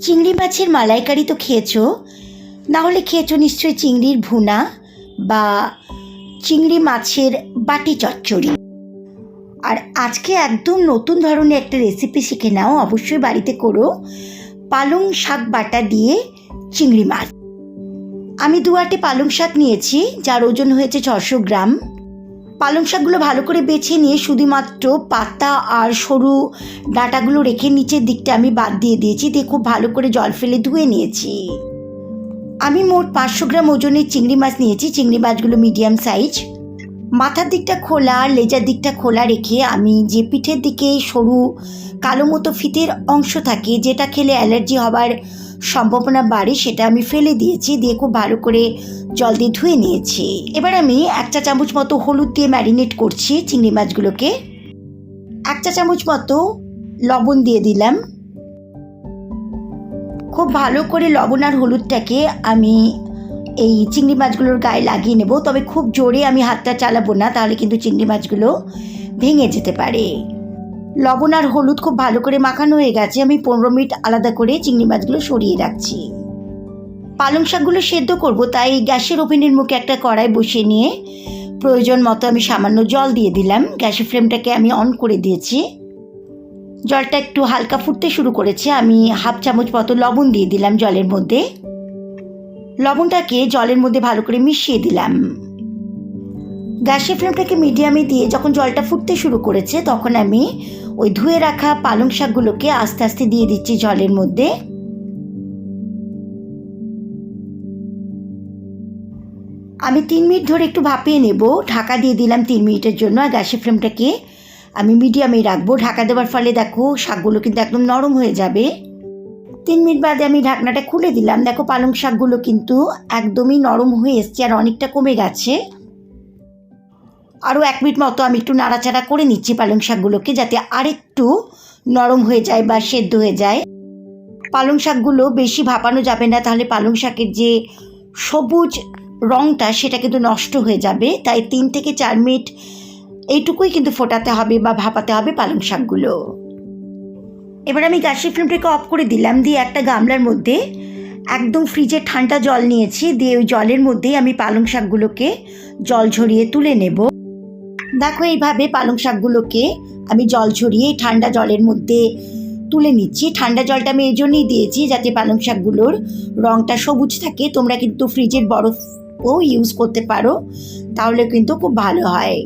চিংড়ি মাছের মালাইকারি তো খেয়েছো? না হলে খেয়েছো নিশ্চয়ই চিংড়ির ভুনা বা চিংড়ি মাছের বাটি চচ্চড়ি। আর আজকে একদম নতুন ধরনের একটা রেসিপি শিখে নাও, অবশ্যই বাড়িতে করো। পালং শাক বাটা দিয়ে চিংড়ি মাছ। আমি দু আটে পালং শাক নিয়েছি, যার ওজন হয়েছে ছশো গ্রাম। পালং শাকগুলো ভালো করে বেছে নিয়ে শুধুমাত্র পাতা আর সরু ডাঁটাগুলো রেখে নিচের দিকটা আমি বাদ দিয়ে দিয়েছি। দিয়ে খুব ভালো করে জল ফেলে ধুয়ে নিয়েছি। আমি মোট পাঁচশো গ্রাম ওজনের চিংড়ি মাছ নিয়েছি। চিংড়ি মাছগুলো মিডিয়াম সাইজ। মাথার দিকটা খোলা লেজার দিকটা খোলা রেখে আমি যে পিঠের দিকে সরু কালো মতো ফিতের অংশ থাকে, যেটা খেলে অ্যালার্জি হবার সম্ভাবনা বাড়ে সেটা আমি ফেলে দিয়েছি, দিয়ে খুব ভালো করে জল দিয়ে ধুয়ে নিয়েছি। এবার আমি এক চা চামচ মতো হলুদ দিয়ে ম্যারিনেট করছি চিংড়ি মাছগুলোকে। এক চা চামচ মতো লবণ দিয়ে দিলাম। খুব ভালো করে লবণ আর হলুদটাকে আমি এই চিংড়ি মাছগুলোর গায়ে লাগিয়ে নেব। তবে খুব জোরে আমি হাতটা চালাবো না, তাহলে কিন্তু চিংড়ি মাছগুলো ভেঙে যেতে পারে। লবণ আর হলুদ খুব ভালো করে মাখানো হয়ে গেছে। আমি পনেরো মিনিট আলাদা করে চিংড়ি মাছগুলো সরিয়ে রাখছি। পালং শাকগুলো সেদ্ধ করব, তাই গ্যাসের ওভেনের মুখে একটা কড়াই বসিয়ে নিয়ে প্রয়োজন মতো আমি সামান্য জল দিয়ে দিলাম। গ্যাসের ফ্লেমটাকে আমি অন করে দিয়েছি। জলটা একটু হালকা ফুটতে শুরু করেছে। আমি হাফ চামচ মতো লবণ দিয়ে দিলাম জলের মধ্যে। লবণটাকে জলের মধ্যে ভালো করে মিশিয়ে দিলাম। গ্যাসের ফ্লেমটাকে মিডিয়ামে দিয়ে যখন জলটা ফুটতে শুরু করেছে, তখন আমি ওই ধুয়ে রাখা পালং শাকগুলোকে আস্তে আস্তে দিয়ে দিচ্ছি জলের মধ্যে। আমি তিন মিনিট ধরে একটু ভাপিয়ে নেব। ঢাকা দিয়ে দিলাম তিন মিনিটের জন্য আর গ্যাসের ফ্লেমটাকে আমি মিডিয়ামেই রাখব। ঢাকা দেওয়ার ফলে দেখো শাকগুলো কিন্তু একদম নরম হয়ে যাবে। তিন মিনিট বাদে আমি ঢাকনাটা খুলে দিলাম। দেখো পালং শাকগুলো কিন্তু একদমই নরম হয়ে এসছে আর অনেকটা কমে গেছে। আরও এক মিনিট মতো আমি একটু নাড়াচাড়া করে নিচ্ছি পালং শাকগুলোকে যাতে আরেকটু নরম হয়ে যায় বা সেদ্ধ হয়ে যায়। পালং শাকগুলো বেশি ভাপানো যাবে না, তাহলে পালং শাকের যে সবুজ রঙটা সেটা কিন্তু নষ্ট হয়ে যাবে। তাই তিন থেকে চার মিনিট এইটুকুই কিন্তু ফোটাতে হবে বা ভাপাতে হবে পালং শাকগুলো। এবার আমি গ্যাসের ফ্লেমটাকে অফ করে দিলাম, দিয়ে একটা গামলার মধ্যে একদম ফ্রিজে ঠান্ডা জল নিয়েছি, দিয়ে ওই জলের মধ্যেই আমি পালং শাকগুলোকে জল ঝরিয়ে তুলে নেব। দেখো এইভাবে পালং শাকগুলোকে আমি জল ঝরিয়ে ঠান্ডা জলের মধ্যে তুলে নিচ্ছি। ঠান্ডা জলটা আমি এই জন্যই দিয়েছি যাতে পালং শাকগুলোর রঙটা সবুজ থাকে। তোমরা কিন্তু ফ্রিজের বরফও ইউজ করতে পারো। তাহলে কিন্তু খুব ভালো হয়।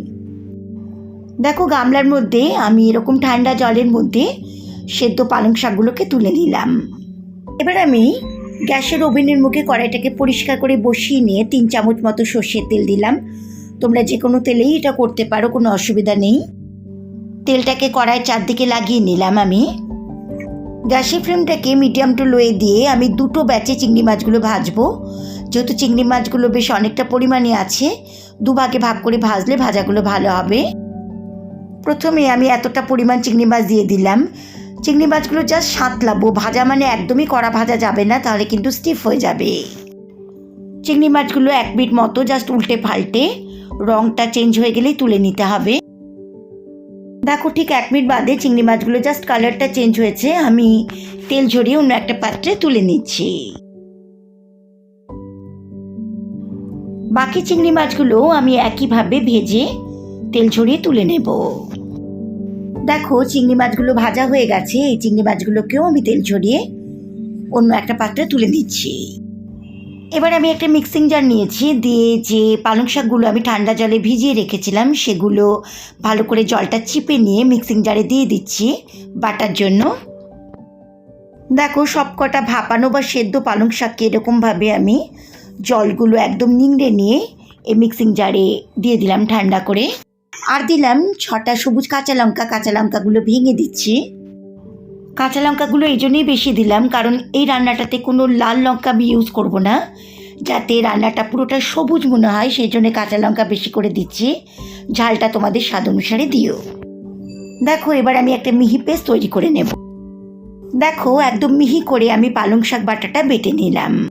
দেখো গামলার মধ্যে আমি এরকম ঠান্ডা জলের মধ্যে সেদ্ধ পালং শাকগুলোকে তুলে নিলাম। এবার আমি গ্যাসের ওভেনের মুখে কড়াইটাকে পরিষ্কার করে বসিয়ে নিয়ে তিন চামচ মতো সর্ষের তেল দিলাম। তোমরা যে কোনো তেলেই এটা করতে পারো, কোনো অসুবিধা নেই। তেলটাকে কড়াই চারদিকে লাগিয়ে নিলাম আমি। গ্যাসের ফ্লেমটাকে মিডিয়াম টু লোয়ে দিয়ে আমি দুটো ব্যাচে চিংড়ি মাছগুলো ভাজবো। যেহেতু চিংড়ি মাছগুলো বেশ অনেকটা পরিমাণে আছে, দুভাগে ভাগ করে ভাজলে ভাজাগুলো ভালো হবে। প্রথমে আমি এতটা পরিমাণ চিংড়ি মাছ দিয়ে দিলাম। চিংড়ি মাছগুলো জাস্ট সাঁতলাবো। ভাজা মানে একদমই কড়া ভাজা যাবে না, তাহলে কিন্তু স্টিফ হয়ে যাবে। চিংড়ি মাছগুলো এক মিনিট মতো জাস্ট উল্টে পাল্টে রঙটা চেঞ্জ হয়ে গেলেই তুলে নিতে হবে। দেখো ঠিক এক মিনিট বাদে চিংড়ি মাছগুলো জাস্ট কালারটা চেঞ্জ হয়েছে। আমি তেল ঝরিয়ে অন্য একটা পাত্রে তুলে নিচ্ছি। বাকি চিংড়ি মাছগুলো আমি একইভাবে ভেজে তেল ঝরিয়ে তুলে নেব। দেখো চিংড়ি মাছগুলো ভাজা হয়ে গেছে। এই চিংড়ি মাছগুলোকেও আমি তেল ঝরিয়ে অন্য একটা পাত্রে তুলে দিচ্ছি এবার আমি একটা মিক্সিং জার নিয়েছি, দিয়ে যে পালং শাকগুলো আমি ঠান্ডা জলে ভিজিয়ে রেখেছিলাম, সেগুলো ভালো করে জলটা চিপে নিয়ে মিক্সিং জারে দিয়ে দিচ্ছি বাটার জন্য। দেখো সব কটা ভাপানো বা সেদ্ধ পালং শাককে এরকমভাবে আমি জলগুলো একদম নিংড়ে নিয়ে এই মিক্সিং জারে দিয়ে দিলাম ঠান্ডা করে। আর দিলাম ছটা সবুজ কাঁচা লঙ্কা, কাঁচা লঙ্কাগুলো ভেঙে দিচ্ছি। কাঁচা লঙ্কাগুলো এই জন্যই বেশি দিলাম, কারণ এই রান্নাটাতে কোনো লাল লঙ্কা আমি ইউজ করব না। যাতে রান্নাটা পুরোটা সবুজ মনে হয়, সেই জন্য কাঁচা লঙ্কা বেশি করে দিচ্ছি। ঝালটা তোমাদের স্বাদ অনুসারে দিও। দেখো, এবার আমি একটা মিহি পেস্ট তৈরি করে নেব। দেখো, একদম মিহি করে আমি পালং শাক বাটাটা বেটে নিলাম।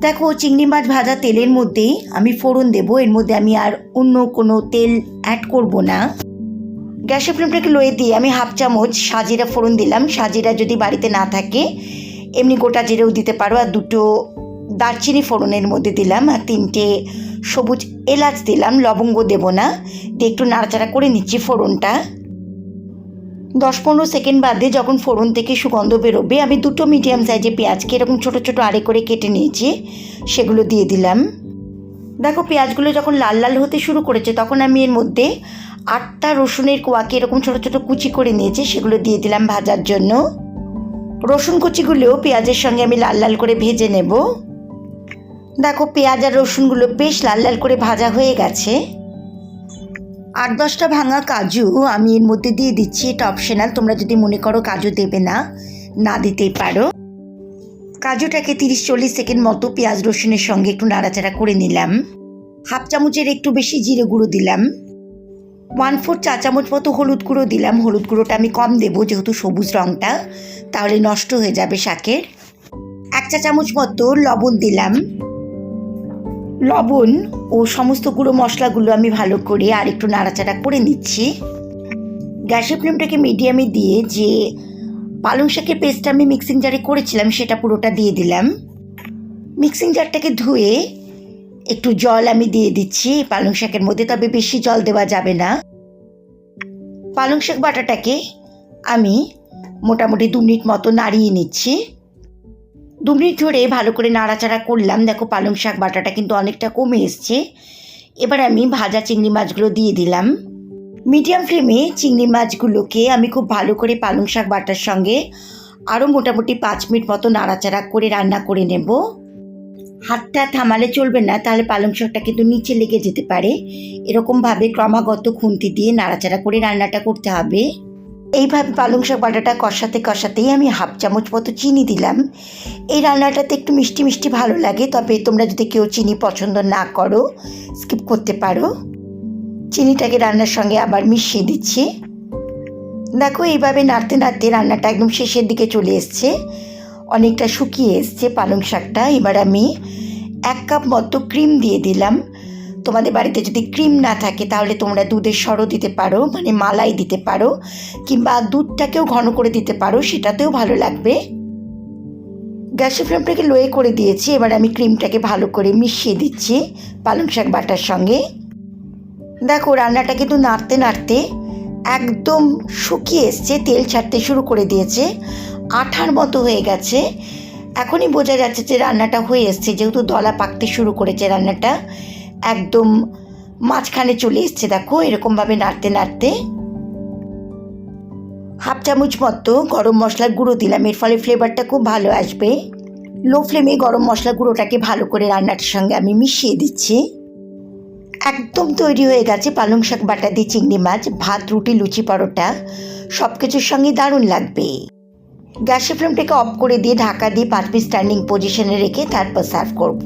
দেখো, চিংড়ি মাছ ভাজা তেলের মধ্যেই আমি ফোড়ন দেবো। এর মধ্যে আমি আর অন্য কোনো তেল অ্যাড করব না। গ্যাসের ফ্লেমটাকে লোয়ে দিয়ে আমি হাফ চামচ সাজিরা ফোড়ন দিলাম। সাজিরা যদি বাড়িতে না থাকে, এমনি গোটা জিরেও দিতে পারো। আর দুটো দারচিনি ফোড়নের মধ্যে দিলাম। আর তিনটে সবুজ এলাচ দিলাম। লবঙ্গ দেবো না। দিয়ে একটু নাড়াচাড়া করে নিচ্ছি ফোড়নটা। দশ পনেরো সেকেন্ড বাদে যখন ফোড়ন থেকে সুগন্ধ বেরোবে, আমি দুটো মিডিয়াম সাইজে পেঁয়াজকে এরকম ছোটো ছোটো আড়ে করে কেটে নিয়েছি। সেগুলো দিয়ে দিলাম। দেখো, পেঁয়াজগুলো যখন লাল লাল হতে শুরু করেছে, তখন আমি এর মধ্যে আটটা রসুনের কোয়াকে এরকম ছোটো ছোটো কুচি করে নিয়েছি, সেগুলো দিয়ে দিলাম ভাজার জন্য। রসুন কুচিগুলোও পেঁয়াজের সঙ্গে আমি লাল লাল করে ভেজে নেব। দেখো, পেঁয়াজ আর রসুনগুলো বেশ লাল লাল করে ভাজা হয়ে গেছে। আট দশটা ভাঙা কাজু আমি এর মধ্যে দিয়ে দিচ্ছি, এটা অপশনাল তোমরা যদি মনে করো কাজু দেবে না না দিতেই পারো। কাজুটাকে তিরিশ চল্লিশ সেকেন্ড মতো পেঁয়াজ রসুনের সঙ্গে একটু নাড়াচাড়া করে নিলাম। হাফ চামচের একটু বেশি জিরে গুঁড়ো দিলাম। ওয়ান ফোর চা চামচ মতো হলুদ গুঁড়ো দিলাম। হলুদ গুঁড়োটা আমি কম দেবো, যেহেতু সবুজ রঙটা তাহলে নষ্ট হয়ে যাবে শাকের। এক চা চামচ মতো লবণ দিলাম। লবণ ও সমস্ত গুঁড়ো মশলাগুলো আমি ভালো করে আর একটু নাড়াচাড়া করে নিচ্ছি। গ্যাসের ফ্লেমটাকে মিডিয়ামে দিয়ে যে পালং শাকের পেস্টটা আমি মিক্সিং জারে করেছিলাম, সেটা পুরোটা দিয়ে দিলাম। মিক্সিং জারটাকে ধুয়ে একটু জল আমি দিয়ে দিচ্ছি। পালং শাকের মধ্যে, তবে বেশি জল দেওয়া যাবে না। পালং শাক বাটাটাকে আমি মোটামুটি দু মিনিট মতো নাড়িয়ে নিচ্ছি। দু মিনিট ধরে ভালো করে নাড়াচাড়া করলাম। দেখো, পালং শাক বাটাটা কিন্তু অনেকটা কমে এসছে। এবার আমি ভাজা চিংড়ি মাছগুলো দিয়ে দিলাম। মিডিয়াম ফ্লেমে চিংড়ি মাছগুলোকে আমি খুব ভালো করে পালং শাক বাটার সঙ্গে আরও মোটামুটি পাঁচ মিনিট মতো নাড়াচাড়া করে রান্না করে নেব। হাতটা থামালে চলবে না, তাহলে পালং শাকটা কিন্তু নিচে লেগে যেতে পারে। এরকমভাবে ক্রমাগত খুন্তি দিয়ে নাড়াচাড়া করে রান্নাটা করতে হবে। এইভাবে পালং শাক বাটাটা কষাতে কষাতেই আমি হাফ চামচ মতো চিনি দিলাম। এই রান্নাটাতে একটু মিষ্টি মিষ্টি ভালো লাগে, তবে তোমরা যদি কেউ চিনি পছন্দ না করো, স্কিপ করতে পারো। চিনিটাকে রান্নার সঙ্গে আবার মিশিয়ে দিচ্ছি। দেখো, এইভাবে নাড়তে নাড়তে রান্নাটা একদম শেষের দিকে চলে এসছে। অনেকটা শুকিয়ে এসছে পালং শাকটা। এবার আমি এক কাপ মতো ক্রিম দিয়ে দিলাম। তোমাদের বাড়িতে যদি ক্রিম না থাকে, তাহলে তোমরা দুধের সরও দিতে পারো মানে মালাই দিতে পারো, কিংবা দুধটাকেও ঘন করে দিতে পারো, সেটাতেও ভালো লাগবে। গ্যাসের ফ্লেমটাকে লোয়ে করে দিয়েছি, এবার আমি ক্রিমটাকে ভালো করে মিশিয়ে দিচ্ছি পালং শাক বাটার সঙ্গে। দেখো, রান্নাটা কিন্তু নাড়তে নাড়তে একদম শুকিয়ে এসছে, তেল ছাড়তে শুরু করে দিয়েছে। আঠার মতো হয়ে গেছে। এখনই বোঝা যাচ্ছে যে রান্নাটা হয়ে এসছে, যেহেতু দলা পাকতে শুরু করেছে রান্নাটা। একদম মাঝখানে চলে এসছে, দেখো, এরকমভাবে নাড়তে নাড়তে। হাফ চামচ মতো গরম মশলার গুঁড়ো দিলাম, এর ফলে ফ্লেভারটা খুব ভালো আসবে। লো ফ্লেমে গরম মশলা গুঁড়োটাকে ভালো করে রান্নাটার সঙ্গে আমি মিশিয়ে দিচ্ছি। একদম তৈরি হয়ে গেছে পালং শাক, বাটা দিয়ে চিংড়ি মাছ, ভাত, রুটি, লুচি, পরোটা। সব কিছুর সঙ্গে দারুণ লাগবে। গ্যাসের ফ্লেমটাকে অফ করে দিয়ে ঢাকা দিয়ে পাঁচ মিনিট স্ট্যান্ডিং পজিশনে রেখে তারপর সার্ভ করব।